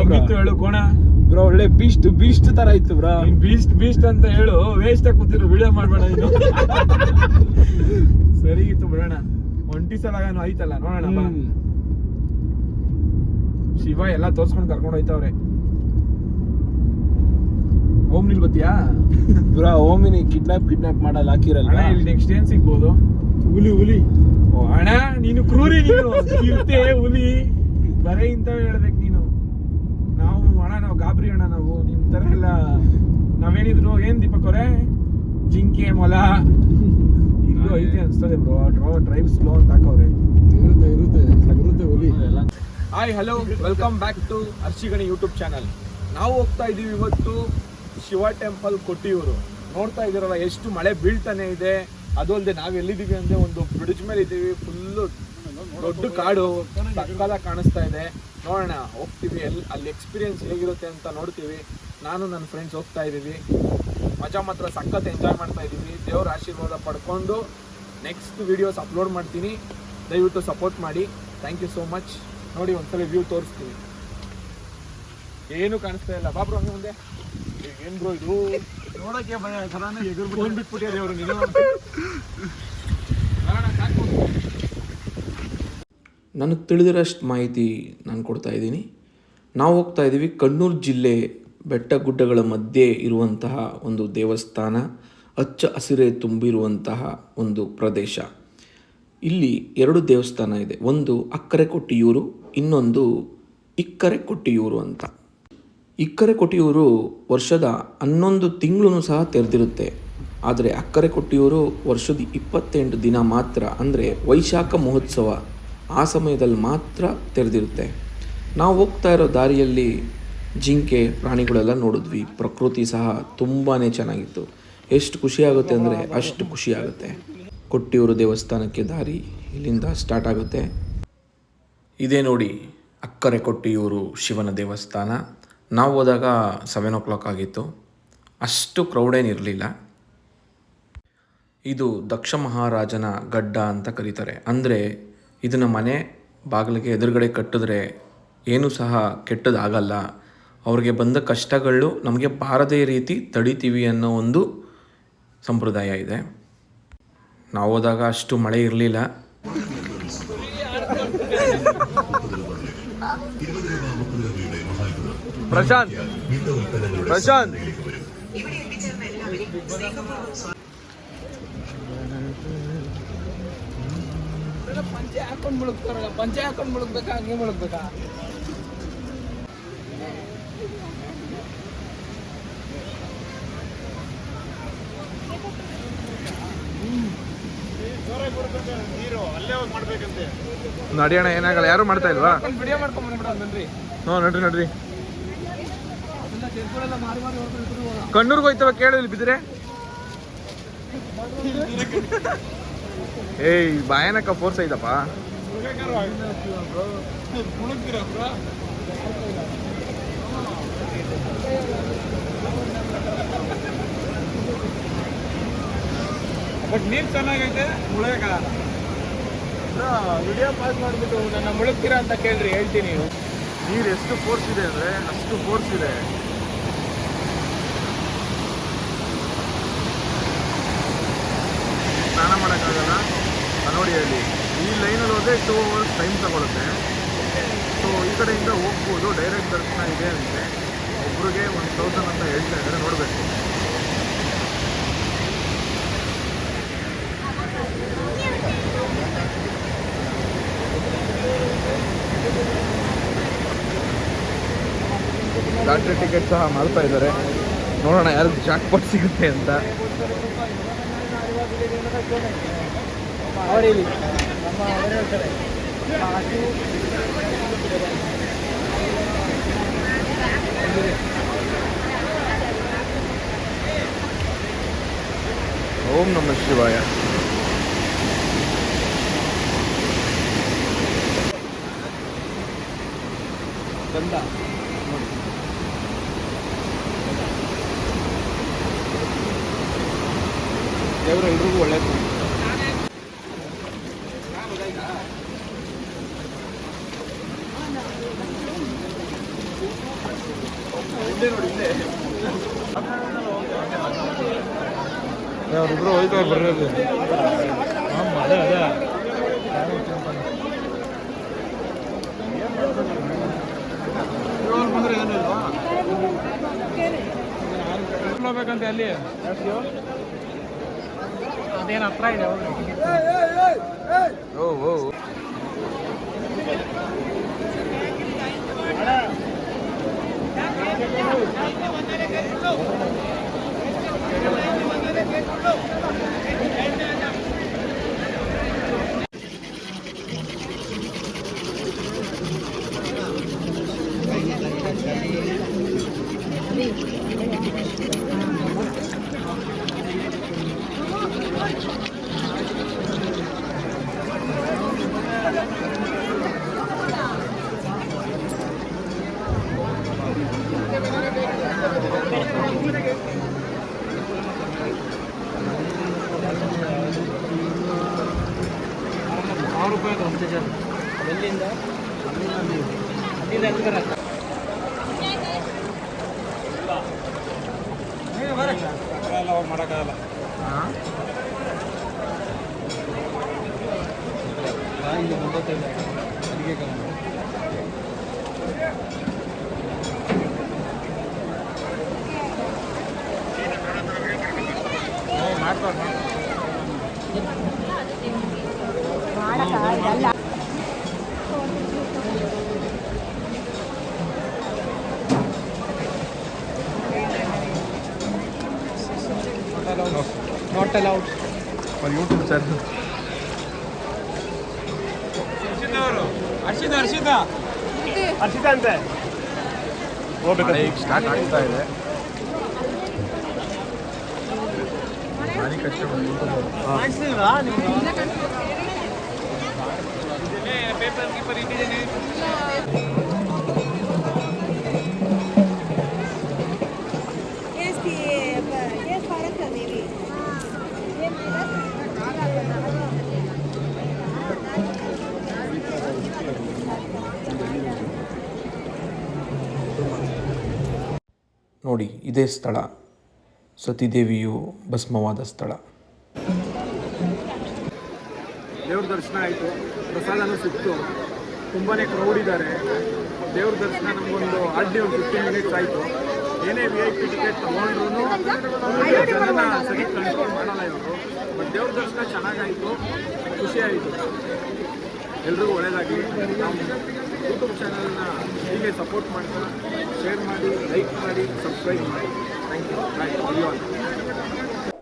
ಹೆಂಗಿತ್ತು ಹೇಳು ಕೋಣ. ಬ್ರೋ ಒಳ್ಳೆ ಬೀಸ್ಟ್ ಬೀಸ್ಟ್ ತರ ಇತ್ತು ಬ್ರೋ. ಬೀಸ್ಟ್ ಬೀಸ್ಟ್ ಅಂತ ಹೇಳು. ವೇಸ್ಟ್ ಆಗಿ ಕೂತಿರು ವಿಡಿಯೋ ಮಾಡ್ಬೇಡ ಇದು ಸರಿ ಇತ್ತು ಬಿಡೋಣ. ಒಂಟಿ ಸಲ ಏನೋ ಐತಲ್ಲ ನೋಡೋಣ ಬಾ. ಶಿವ ಎಲ್ಲ ತೋರ್ಸ್ಕೊಂಡು ಕರ್ಕೊಂಡು ಹೋಯ್ತವ್ರೆ. ಓಮ್ ನಿಲ್ ಬತ್ತೀಯಾ ಬ್ರೋ ಓಮಿನಿ ಕಿಡ್ನಾಪ್ ಕಿಡ್ನಾಪ್ ಮಾಡಲ್ಲ ಹಾಕಿರಲ್ಲ. ಅಣ್ಣ ಇಲ್ಲಿ ನೆಕ್ಸ್ಟ್ ಏನ್ ಸಿಗ್ಬೋದು? ಹುಲಿ ಹುಲಿ. ಓ ಅಣ್ಣ ನೀನು ಕ್ರೂರಿ ನೀನು. ಹುಲಿ. ಬರೇ ಇಂಥವ್ ಹೇಳ್ಬೇಕು ನೀನು ನಾವು ಅಣ್ಣ ನಾವು ಗಾಬರಿ ಅಣ್ಣ ತರ ಎಲ್ಲ ನಾವೇನಿದ್ರು ಏನ್ ದೀಪಕ್ ಅವರೇ? ಜಿಂಕೆ ಮೊಲ. ಇಲ್ಲೂ ಐತೆ ಅನ್ಸ್ತದೆ ಬ್ರೋ ಡ್ರೋ ಡ್ರೈವ್ ಸ್ಲೋ ಅಂತ ಹಾಕವ್ರೆ. ಇರುತ್ತೆ ಇರುತ್ತೆ. ಇರುತ್ತೆ ಹುಲಿ hi hello welcome back to Arshigani YouTube channel ನಾವು ಹೋಗ್ತಾ ಇದ್ದೀವಿ ಇವತ್ತು ಶಿವ ಟೆಂಪಲ್ ಕೊಟ್ಟಿಯೂರು. ನೋಡ್ತಾ ಇದ್ದೀರಲ್ಲ ಎಷ್ಟು ಮಳೆ ಬೀಳ್ತಾನೆ ಇದೆ. ಅದು ಅಲ್ಲದೆ ನಾವು ಎಲ್ಲಿದ್ದೀವಿ ಅಂದ್ರೆ ಒಂದು ಬ್ರಿಡ್ಜ್ ಮೇಲೆ ಇದ್ದೀವಿ ಫುಲ್ಲು ದೊಡ್ಡ ಕಾಡು ಪಕ್ಕದ ಕಾಣಿಸ್ತಾ ಇದೆ. ನೋಡೋಣ, ಹೋಗ್ತೀವಿ ಎಲ್ಲಿ ಅಲ್ಲಿ ಎಕ್ಸ್ಪೀರಿಯೆನ್ಸ್ ಹೇಗಿರುತ್ತೆ ಅಂತ ನೋಡ್ತೀವಿ. ನಾನು, ನನ್ನ ಫ್ರೆಂಡ್ಸ್ ಹೋಗ್ತಾ ಇದ್ದೀವಿ. ಮಜಾ ಮಾತ್ರ, ಸಖತ್ ಎಂಜಾಯ್ ಮಾಡ್ತಾ ಇದ್ದೀವಿ. ದೇವ್ರ ಆಶೀರ್ವಾದ ಪಡ್ಕೊಂಡು ನೆಕ್ಸ್ಟ್ ವಿಡಿಯೋಸ್ ಅಪ್ಲೋಡ್ ಮಾಡ್ತೀನಿ. ದಯವಿಟ್ಟು ಸಪೋರ್ಟ್ ಮಾಡಿ. ಥ್ಯಾಂಕ್ ಯು ಸೋ ಮಚ್ ನೋಡಿ, ಒಂದ್ಸಲ ವ್ಯೂ ತೋರಿಸ್ತೀನಿ. ಏನು ಕಾಣಿಸ್ತಾ ಇಲ್ಲ. ಬಾಬ್ರು ಹಂಗೆ ಮುಂದೆ. ಏನು ಬ್ರೋ ಇದು? ಚೆನ್ನಾಗಿ ಎದುರು ಬಿಟ್ಬಿಟ್ಟಿದ್ದಾರೆ ನೀನು ನನಗೆ ತಿಳಿದಿರೋಷ್ಟು ಮಾಹಿತಿ ನಾನು ಕೊಡ್ತಾ ಇದ್ದೀನಿ. ನಾವು ಹೋಗ್ತಾ ಇದ್ದೀವಿ ಕಣ್ಣೂರು ಜಿಲ್ಲೆ ಬೆಟ್ಟ ಗುಡ್ಡಗಳ ಮಧ್ಯೆ ಇರುವಂತಹ ಒಂದು ದೇವಸ್ಥಾನ, ಅಚ್ಚ ಹಸಿರೇ ತುಂಬಿರುವಂತಹ ಒಂದು ಪ್ರದೇಶ. ಇಲ್ಲಿ ಎರಡು ದೇವಸ್ಥಾನ ಇದೆ, ಒಂದು ಅಕ್ಕರೆ ಕೊಟ್ಟಿಯೂರು ಇನ್ನೊಂದು ಇಕ್ಕರೆ ಕೊಟ್ಟಿಯೂರು ಅಂತ. ಇಕ್ಕರೆ ಕೊಟ್ಟಿಯೂರು ವರ್ಷದ ಹನ್ನೊಂದು ತಿಂಗಳು ಸಹ ತೆರೆದಿರುತ್ತೆ. ಆದರೆ ಅಕ್ಕರೆ ಕೊಟ್ಟಿಯೂರು ವರ್ಷದ ಇಪ್ಪತ್ತೆಂಟು ದಿನ ಮಾತ್ರ ಅಂದರೆ ವೈಶಾಖ ಮಹೋತ್ಸವ ಆ ಸಮಯದಲ್ಲಿ ಮಾತ್ರ ತೆರೆದಿರುತ್ತೆ. ನಾವು ಹೋಗ್ತಾ ಇರೋ ದಾರಿಯಲ್ಲಿ ಜಿಂಕೆ ಪ್ರಾಣಿಗಳೆಲ್ಲ ನೋಡಿದ್ವಿ. ಪ್ರಕೃತಿ ಸಹ ತುಂಬಾ ಚೆನ್ನಾಗಿತ್ತು. ಎಷ್ಟು ಖುಷಿಯಾಗುತ್ತೆ ಅಂದರೆ ಅಷ್ಟು ಖುಷಿಯಾಗುತ್ತೆ. ಕೊಟ್ಟಿಯೂರು ದೇವಸ್ಥಾನಕ್ಕೆ ದಾರಿ ಇಲ್ಲಿಂದ ಸ್ಟಾರ್ಟ್ ಆಗುತ್ತೆ. ಇದೇ ನೋಡಿ ಅಕ್ಕರೆ ಕೊಟ್ಟಿಯೂರು ಶಿವನ ದೇವಸ್ಥಾನ. ನಾವು ಹೋದಾಗ ಸೆವೆನ್ ಓ ಕ್ಲಾಕ್ ಆಗಿತ್ತು. ಅಷ್ಟು ಕ್ರೌಡೇನಿರಲಿಲ್ಲ ಇದು ದಕ್ಷ ಮಹಾರಾಜನ ಗಡ್ಡ ಅಂತ ಕರೀತಾರೆ. ಅಂದರೆ ಇದನ್ನು ಮನೆ ಬಾಗಿಲಿಗೆ ಎದುರುಗಡೆ ಕಟ್ಟಿದ್ರೆ ಏನೂ ಸಹ ಕೆಟ್ಟದಾಗಲ್ಲ. ಅವ್ರಿಗೆ ಬಂದ ಕಷ್ಟಗಳು ನಮಗೆ ಬಾರದೇ ರೀತಿ ತಡಿತೀವಿ ಅನ್ನೋ ಒಂದು ಸಂಪ್ರದಾಯ ಇದೆ. ನಾವು ಹೋದಾಗ ಅಷ್ಟು ಮಳೆ ಇರಲಿಲ್ಲ. ಪ್ರಶಾಂತ್ ಪ್ರಶಾಂತ್. ಪಂಚೆ ಹಾಕೊಂಡ್ ಮುಳುಗ್ತಾರಲ್ಲ ಪಂಚೆ ಹಾಕೊಂಡ್ ಮುಳುಗ್ಬೇಕಾ ಹಂಗೆ ಮುಳುಗ್ಬೇಕಾ? ನಡಿಯೋಣ ಏನಾಗಲ್ಲ ಯಾರು ಮಾಡ್ತಾ ಇಲ್ವಾ? ವಿಡಿಯೋ ಮಾಡ್ಕೊಂಡ್ ಹ್ಞೂ ನಡ್ರಿ ನಡ್ರಿ. ಕಣ್ಣೂರ್ಗೆ ಹೋಯ್ತವ ಕೇಳು ಬಿದ್ರೆ? ಏಯ್ ಭಯಾನಕ ಫೋರ್ಸ್ ಐತಪ್ಪ ಬಟ್ ನೀರು ಚೆನ್ನಾಗೈತೆ ಮುಳುಗಕ್ಕಾಗಲ್ಲ ವಿಡಿಯೋ ಪಾಸ್ ಮಾಡಿಬಿಟ್ಟು ನನ್ನ ಮುಳುಗ್ತೀರಾ ಅಂತ ಕೇಳ್ರಿ ಹೇಳ್ತೀನಿ. ನೀರು ಎಷ್ಟು ಫೋರ್ಸ್ ಇದೆ ಅಂದರೆ ಅಷ್ಟು ಫೋರ್ಸ್ ಇದೆ. ನೋಡಿ ಅಲ್ಲಿ. ಈ ಲೈನಲ್ಲಿ ಹೋದರೆ ಟೂ ಅವರ್ಸ್ ಟೈಮ್ ತಗೊಳುತ್ತೆ. ಸೊ ಈ ಕಡೆಯಿಂದ ಹೋಗ್ಬೋದು ಡೈರೆಕ್ಟ್ ದರ್ಶನ ಇದೆ ಅಂದರೆ ಒಬ್ರಿಗೆ ಒಂದು ತೌಸಂಡ್ ಅಂತ ಹೇಳ್ತಾ ಇದ್ದಾರೆ, ನೋಡಬೇಕು. ಲಾಟ್ರಿ ಟಿಕೆಟ್ ಸಹ ಮಾಡ್ತಾ ಇದ್ದಾರೆ. ನೋಡೋಣ ಯಾರು ಜಾಕ್ ಪಾಟ್ ಸಿಗುತ್ತೆ ಅಂತ. ಓಂ ನಮ ಶಿವಾಯ ಗಂಧ ದೇವರು ಎಲ್ರಿಗೂ ಒಳ್ಳೇದು ಇಲ್ಲೇ ನೋಡಿ ಇಲ್ಲೇ ಅವ್ರಿಬ್ರು ಹೋಯ್ತಾರೆ ಬರೋದು ಅದೇ ಅದೇ ಬಂದ್ರೆ ಏನಿಲ್ವಾ ಹೋಗ್ಬೇಕಂತೆ ಅಲ್ಲಿ ಅದೇನು ಹತ್ರ ಇದೆ ಓ ಓ ಸಾವಿರ ರೂಪಾಯಿ ಒಂದು ಕೆ ಜಿ ಎಲ್ಲಿಂದ ಅಲ್ಲಿಂದ ಎಲ್ಲಿ ಬರತ್ತೆ ಮಾಡೋಕ್ಕಾಗಲ್ಲ ಇಲ್ಲಿ ಬಂದತ್ತಲ್ಲ not allowed YouTube channel Harshita Harshita Harshita ಅಂತೆ ಮಳೆ ಈಗ ಸ್ಟಾರ್ಟ್ ಆಗ್ತಾ ಇದೆ ಭಾರಿ ಕಷ್ಟ ಮಾಡಿಸಿಲ್ವಾ ನೀವು ಪೇಪರ್ ಗೀಪರ್ ಇಟ್ಟಿದ್ದೇನೆ ನೋಡಿ, ಇದೇ ಸ್ಥಳ. ಸತಿದೇವಿಯು ಭಸ್ಮವಾದ ಸ್ಥಳ. ದೇವ್ರ ದರ್ಶನ ಆಯಿತು. ಪ್ರಸಾದನೂ ಸಿಕ್ತು. ತುಂಬಾ ಕ್ರೌಡ್ ಇದ್ದಾರೆ. ದೇವ್ರ ದರ್ಶನ ನಮಗೊಂದು ಅಡ್ಡಿ ಒಂದು ಫಿಫ್ಟೀನ್ ಮಿನಿಟ್ಸ್ ಆಯಿತು. ಏನೇ ವಿ ಐ ಪಿ ಟಿಕೆಟ್ ತೊಗೊಂಡ್ರು ಸರಿ ಕಂಟ್ರೋಲ್ ಮಾಡಲ್ಲ ಇವರು. ಬಟ್ ದೇವ್ರ ದರ್ಶನ ಚೆನ್ನಾಗಾಯಿತು ಖುಷಿ ಆಯಿತು. ಎಲ್ರಿಗೂ ಒಳ್ಳೆಯದಾಗಲಿ ಯೂಟ್ಯೂಬ್ ಚಾನಲ್ನ ಹೀಗೆ ಸಪೋರ್ಟ್ ಮಾಡ್ತಾ ಶೇರ್ ಮಾಡಿ ಲೈಕ್ ಮಾಡಿ ಸಬ್ಸ್ಕ್ರೈಬ್ ಮಾಡಿ. Thank you bye